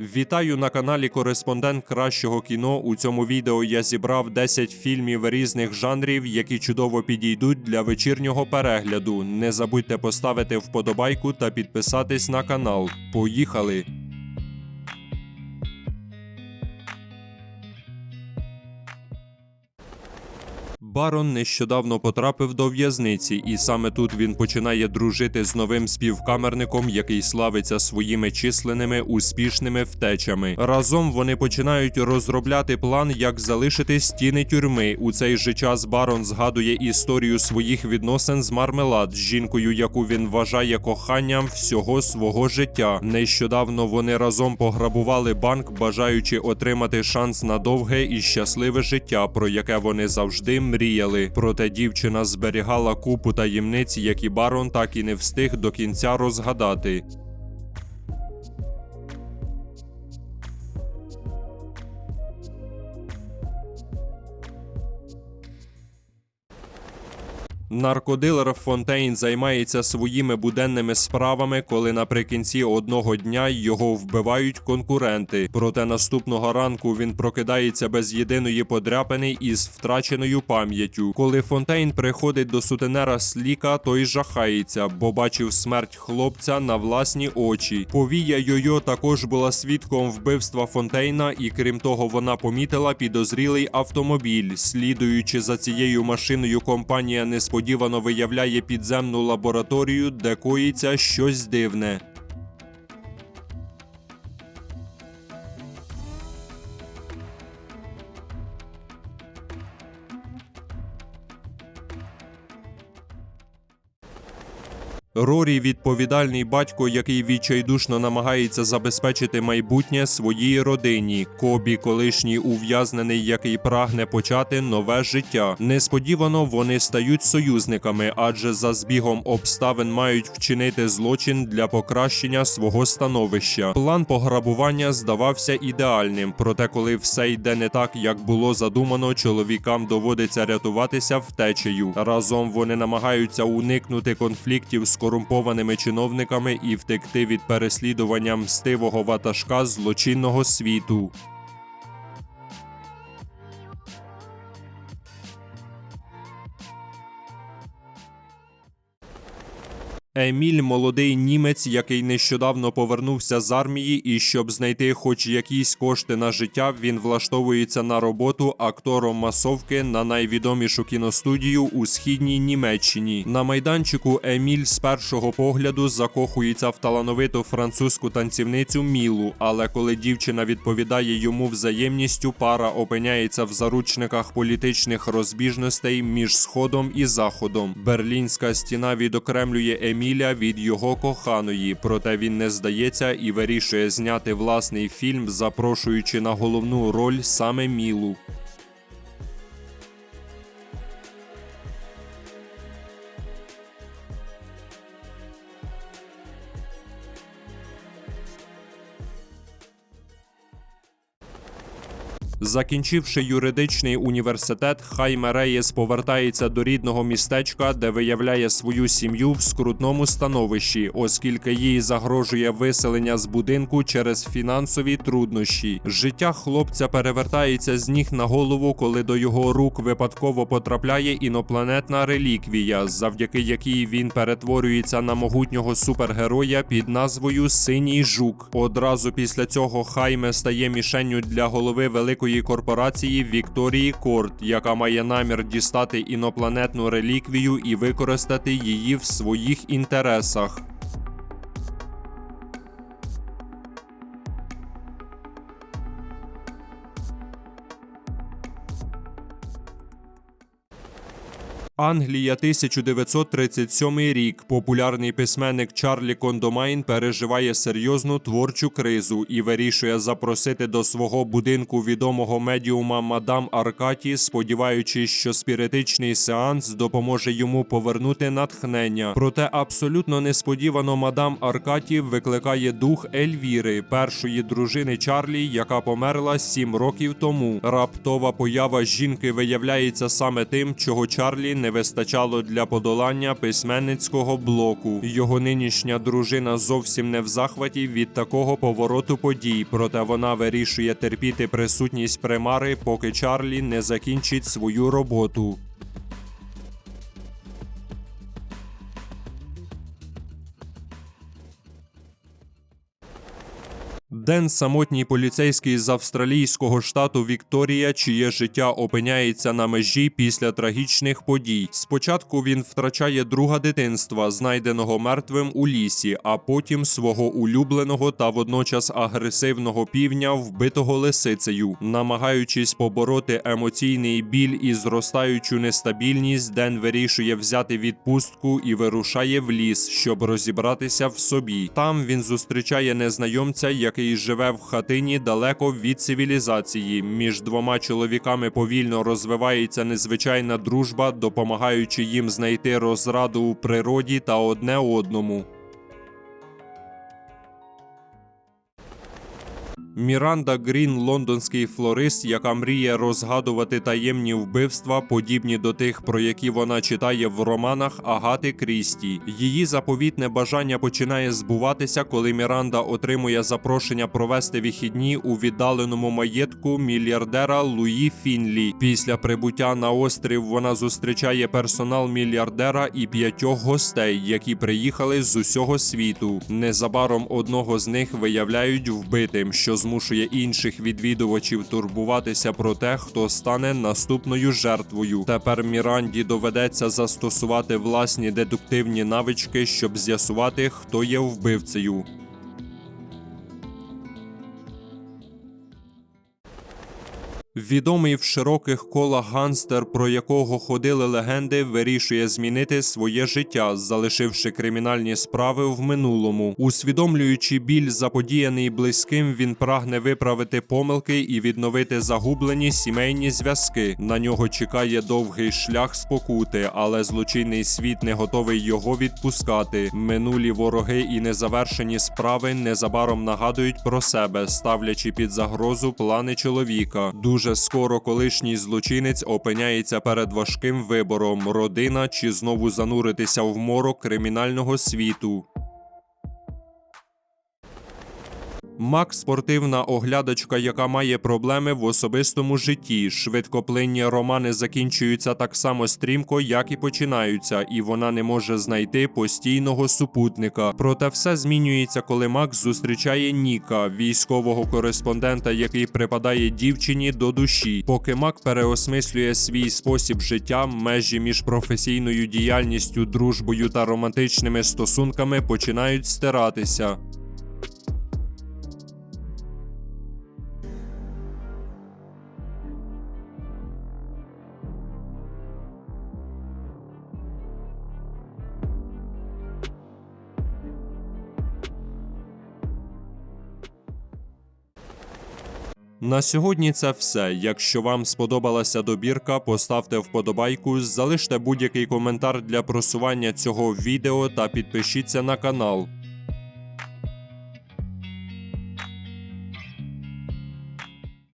Вітаю на каналі Кореспондент Кращого кіно. У цьому відео я зібрав 10 фільмів різних жанрів, які чудово підійдуть для вечірнього перегляду. Не забудьте поставити вподобайку та підписатись на канал. Поїхали! Барон нещодавно потрапив до в'язниці, і саме тут він починає дружити з новим співкамерником, який славиться своїми численними успішними втечами. Разом вони починають розробляти план, як залишити стіни тюрми. У цей же час барон згадує історію своїх відносин з Мармелад, з жінкою, яку він вважає коханням всього свого життя. Нещодавно вони разом пограбували банк, бажаючи отримати шанс на довге і щасливе життя, про яке вони завжди мріяли. Проте дівчина зберігала купу таємниць, які барон так і не встиг до кінця розгадати. Наркодилер Фонтейн займається своїми буденними справами, коли наприкінці одного дня його вбивають конкуренти. Проте наступного ранку він прокидається без єдиної подряпини і з втраченою пам'яттю. Коли Фонтейн приходить до сутенера Сліка, той жахається, бо бачив смерть хлопця на власні очі. Повія Йойо також була свідком вбивства Фонтейна, і крім того, вона помітила підозрілий автомобіль. Слідуючи за цією машиною, компанія несподівано виявляє підземну лабораторію, де коїться щось дивне. Рорі відповідальний батько, який відчайдушно намагається забезпечити майбутнє своїй родині. Кобі, колишній ув'язнений, який прагне почати нове життя. Несподівано вони стають союзниками, адже за збігом обставин мають вчинити злочин для покращення свого становища. План пограбування здавався ідеальним, проте, коли все йде не так, як було задумано, чоловікам доводиться рятуватися втечею. Разом вони намагаються уникнути конфліктів з корумпованими чиновниками і втекти від переслідування мстивого ватажка злочинного світу. Еміль молодий німець, який нещодавно повернувся з армії, і щоб знайти хоч якісь кошти на життя, він влаштовується на роботу актором масовки на найвідомішу кіностудію у східній Німеччині. На майданчику Еміль з першого погляду закохується в талановиту французьку танцівницю Мілу, але коли дівчина відповідає йому взаємністю, пара опиняється в заручниках політичних розбіжностей між сходом і заходом. Берлінська стіна відокремлює Еміля від його коханої, проте він не здається і вирішує зняти власний фільм, запрошуючи на головну роль саме Мілу. Закінчивши юридичний університет, Хайме Реєс повертається до рідного містечка, де виявляє свою сім'ю в скрутному становищі, оскільки їй загрожує виселення з будинку через фінансові труднощі. Життя хлопця перевертається з ніг на голову, коли до його рук випадково потрапляє інопланетна реліквія, завдяки якій він перетворюється на могутнього супергероя під назвою Синій Жук. Одразу після цього Хайме стає мішенню для голови великої корпорації Вікторії Корт, яка має намір дістати інопланетну реліквію і використати її в своїх інтересах. Англія, 1937 рік. Популярний письменник Чарлі Кондомайн переживає серйозну творчу кризу і вирішує запросити до свого будинку відомого медіума мадам Аркаті, сподіваючись, що спіритичний сеанс допоможе йому повернути натхнення. Проте абсолютно несподівано мадам Аркаті викликає дух Ельвіри, першої дружини Чарлі, яка померла сім років тому. Раптова поява жінки виявляється саме тим, чого Чарлі не вистачало для подолання письменницького блоку. Його нинішня дружина зовсім не в захваті від такого повороту подій, проте вона вирішує терпіти присутність примари, поки Чарлі не закінчить свою роботу. Ден самотній поліцейський з австралійського штату Вікторія, чиє життя опиняється на межі після трагічних подій. Спочатку він втрачає друга дитинства, знайденого мертвим у лісі, а потім свого улюбленого та водночас агресивного півня, вбитого лисицею. Намагаючись побороти емоційний біль і зростаючу нестабільність, Ден вирішує взяти відпустку і вирушає в ліс, щоб розібратися в собі. Там він зустрічає незнайомця, який живе в хатині далеко від цивілізації. Між двома чоловіками повільно розвивається незвичайна дружба, допомагаючи їм знайти розраду у природі та одне одному. Міранда Грін, лондонський флорист, яка мріє розгадувати таємні вбивства, подібні до тих, про які вона читає в романах Агати Крісті. Її заповітне бажання починає збуватися, коли Міранда отримує запрошення провести вихідні у віддаленому маєтку мільярдера Луї Фінлі. Після прибуття на острів вона зустрічає персонал мільярдера і п'ятьох гостей, які приїхали з усього світу. Незабаром одного з них виявляють вбитим, що змушує інших відвідувачів турбуватися про те, хто стане наступною жертвою. Тепер Міранді доведеться застосувати власні дедуктивні навички, щоб з'ясувати, хто є вбивцею. Відомий в широких колах ганстер, про якого ходили легенди, вирішує змінити своє життя, залишивши кримінальні справи в минулому. Усвідомлюючи біль, заподіяний близьким, він прагне виправити помилки і відновити загублені сімейні зв'язки. На нього чекає довгий шлях спокути, але злочинний світ не готовий його відпускати. Минулі вороги і незавершені справи незабаром нагадують про себе, ставлячи під загрозу плани чоловіка. Скоро колишній злочинець опиняється перед важким вибором: родина чи знову зануритися в морок кримінального світу. Мак спортивна оглядачка, яка має проблеми в особистому житті. Швидкоплинні романи закінчуються так само стрімко, як і починаються, і вона не може знайти постійного супутника. Проте все змінюється, коли Мак зустрічає Ніка, військового кореспондента, який припадає дівчині до душі. Поки Мак переосмислює свій спосіб життя, межі між професійною діяльністю, дружбою та романтичними стосунками починають стиратися. На сьогодні це все. Якщо вам сподобалася добірка, поставте вподобайку, залиште будь-який коментар для просування цього відео та підпишіться на канал.